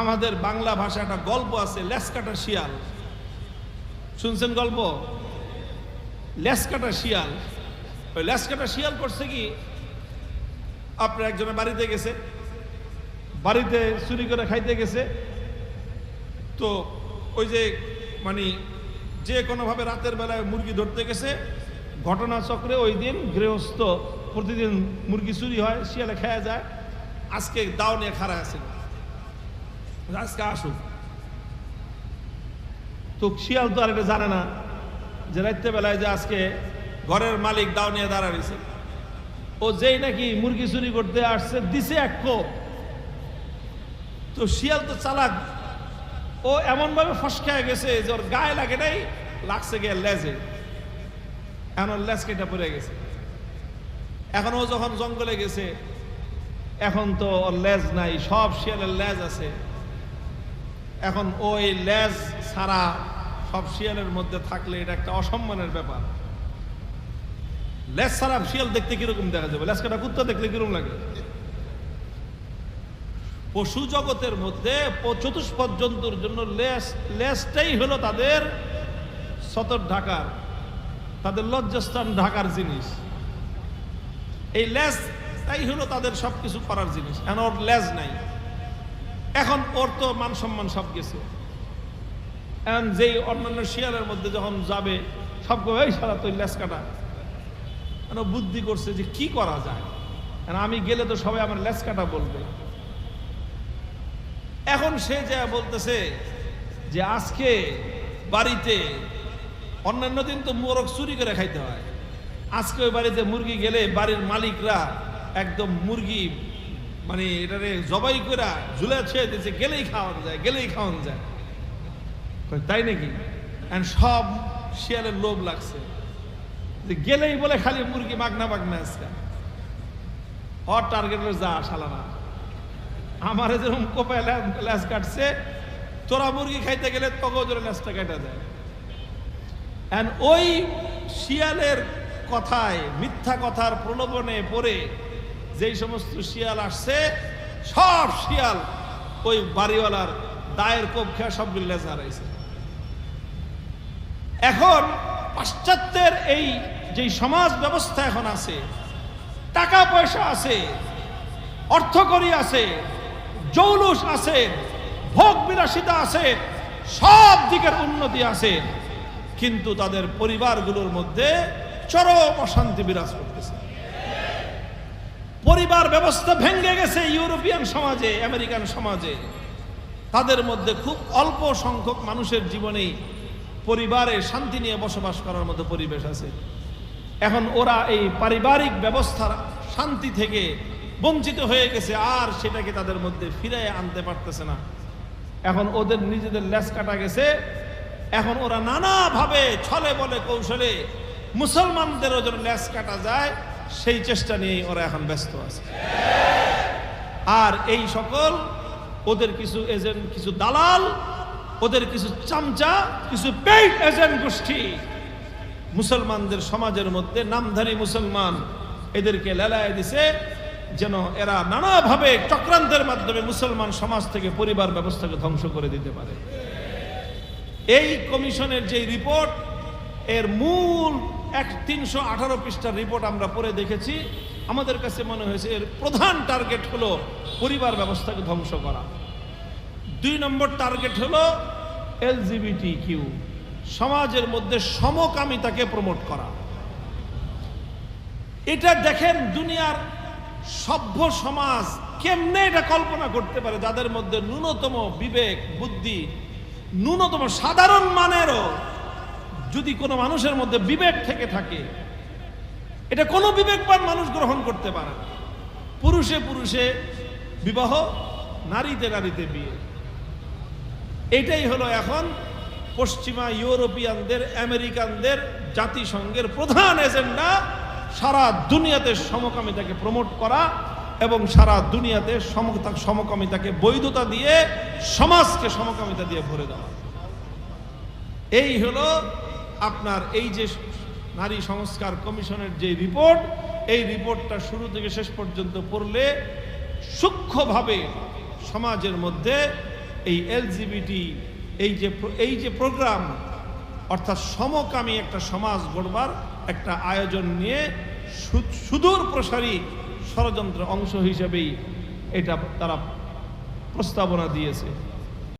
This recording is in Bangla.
আমাদের বাংলা ভাষা একটা গল্প আছে লেসকাটা শিয়াল। শুনছেন গল্প? লেসকাটা শিয়াল। ওই লেসকাটা শিয়াল করছে কি? আপনার একজনের বাড়িতে গেছে, বাড়িতে চুরি করে খাইতে গেছে। তো ওই যে মানে যে কোনোভাবে রাতের বেলায় মুরগি ধরতে গেছে, ঘটনাচক্রে ওই দিন গৃহস্থ প্রতিদিন মুরগি চুরি হয়, শিয়ালে খাওয়া যায়। আজকে দাও নিয়ে খাড়া আছে আজকে আসুক তো শিয়াল তো আর এটা জানে না। যে রাত্রেবেলায় যে আজকে ঘরের মালিক দাও নিয়ে দাঁড়াইছে ও যেই নাকি মুরগি চুরি করতে আসছে, দিছে এক কোপ। তো শিয়াল তো চালাক। ও এমন এমনভাবে ফসকায় গেছে যে ওর গায়ে লাগে নাই, লাগছে গিয়ে লেজে। এখন ওর লেজ কেটে পড়ে গেছে। এখন ও যখন জঙ্গলে গেছে, এখন তো ওর লেজ নাই, সব শিয়ালের লেজ আছে। এখন ওই লেজ ছাড়া সব শিয়ালের মধ্যে থাকলে এটা একটা অসম্মানের ব্যাপার। লেজ ছাড়া শিয়াল দেখতে কীরকম দেখা যাবে? লেজ কাটা কুত্তা দেখলে কীরকম লাগে? পশু জগতের মধ্যে চতুষ্পদ জন্তুর জন্য লেস লেসটাই হলো তাদের সতর ঢাকার, তাদের লজ্জাস্থান ঢাকার জিনিস। এই লেস তাই হলো তাদের সব কিছু করার জিনিস। এখন ওর লেজ নাই। এখন ওর তো মান সম্মান সব গেছে। এখন যেই অন্যান্য শিয়ালের মধ্যে যখন যাবে সব কবে, সারা তুই লেস কাটা। বুদ্ধি করছে যে কি করা যায়? আমি গেলে তো সবাই আমার লেস কাটা বলবে। এখন সে যা বলতেছে যে আজকে বাড়িতে অন্যান্য দিন তো মোরগ চুরি করে খাইতে হয়। আজকে ওই বাড়িতে মুরগি গেলে বাড়ির মালিকরা একদম মুরগি মানে এটারে জবাই করে ঝুলে ছেড়ে দিয়েছে গেলেই খাওয়ানো যায়, গেলেই খাওয়ানো যায়। তাই নাকি? সব শিয়ালের লোভ লাগছে। যে গেলেই বলে খালি মুরগি মাগনা মাগনা আজকে। হট টার্গেট যা শালানা আমারে যেরকম কোপায় ল্যাস কাটছে, তোরা মুরগি খাইতে গেলে তখন জোরে ল্যাসটা কাটা যায় And ওই শিয়ালের কথায়, মিথ্যা কথার প্রলোভনে পড়ে যেই সমস্ত শিয়াল আসছে, সব শিয়াল ওই বাড়িওয়ালার দায়ের খেয়ে সবগুলো লেজ হারাইছে এখন পাশ্চাত্যের এই যে সমাজ ব্যবস্থা এখন আছে টাকা পয়সা আছে অর্থকরী আছে, জৌলুস আছে, ভোগ বিলাসিতা আছে, সব দিকের উন্নতি আছে, কিন্তু তাদের পরিবারগুলোর মধ্যে চরম অশান্তি বিরাজ করতেছে। পরিবার ব্যবস্থা ভেঙে গেছে ইউরোপিয়ান সমাজে, আমেরিকান সমাজে। তাদের মধ্যে খুব অল্প সংখ্যক মানুষের জীবনেই পরিবারে শান্তি নিয়ে বসবাস করার মতো পরিবেশ আছে। এখন ওরা এই পারিবারিক ব্যবস্থার শান্তি থেকে বঞ্চিত হয়ে গেছে, আর সেটাকে তাদের মধ্যে ফিরে আনতে পারতেছে না। এখন ওদের নিজেদের লেস কাটা গেছে। এখন ওরা নানাভাবে ছলে বলে কৌশলে মুসলমানদেরও যেন লেস কাটা যায়। সেই চেষ্টা নিয়েই ওরা এখন ব্যস্ত আছে। আর এই সকল ওদের কিছু এজেন্ট, কিছু দালাল, ওদের কিছু চামচা, কিছু পেইড এজেন্ট গোষ্ঠী, মুসলমানদের সমাজের মধ্যে নামধারী মুসলমান এদেরকে লেলায় দিছে যেন এরা নানাভাবে চক্রান্তের মাধ্যমে মুসলমান সমাজ থেকে পরিবার ব্যবস্থাকে ধ্বংস করে দিতে পারে। এই কমিশনের যে রিপোর্ট, এর মূল এক তিনশো আঠারো পৃষ্ঠার রিপোর্ট আমরা পড়ে দেখেছি। আমাদের কাছে মনে হয়েছে এর প্রধান টার্গেট হলো পরিবার ব্যবস্থাকে ধ্বংস করা। দুই নম্বর টার্গেট হলো এলজিবিটি কিউ সমাজের মধ্যে সমকামিতাকে প্রমোট করা। এটা দেখেন দুনিয়ার সভ্য সমাজ কেমনে এটা কল্পনা করতে পারে, যাদের মধ্যে ন্যূনতম বিবেক, বুদ্ধি, ন্যূনতম সাধারণ মানেরও যদি কোনো মানুষের মধ্যে বিবেক থেকে থাকে, এটা কোনো বিবেকবান মানুষ গ্রহণ করতে পারে না। পুরুষে পুরুষে বিবাহ, নারীতে নারীতে বিয়ে এটাই হলো এখন পশ্চিমা ইউরোপিয়ানদের, আমেরিকানদের জাতিসংঘের প্রধান এজেন্ডা সারা দুনিয়াতে সমকামিতাকে প্রমোট করা এবং সারা দুনিয়াতে সমকামিতাকে বৈধতা দিয়ে সমাজকে সমকামিতা দিয়ে ভরে দেওয়া এই হলো আপনার এই যে নারী সংস্কার কমিশনের যে রিপোর্ট, এই রিপোর্টটা শুরু থেকে শেষ পর্যন্ত পড়লে সূক্ষ্মভাবে সমাজের মধ্যে এই এলজিবিটি, এই যে এই যে প্রোগ্রাম, অর্থাৎ সমকামী একটা সমাজ গড়বার একটা আয়োজন নিয়ে সুদূর প্রসারী ষড়যন্ত্র অংশ হিসেবেই এটা তারা প্রস্তাবনা দিয়েছে।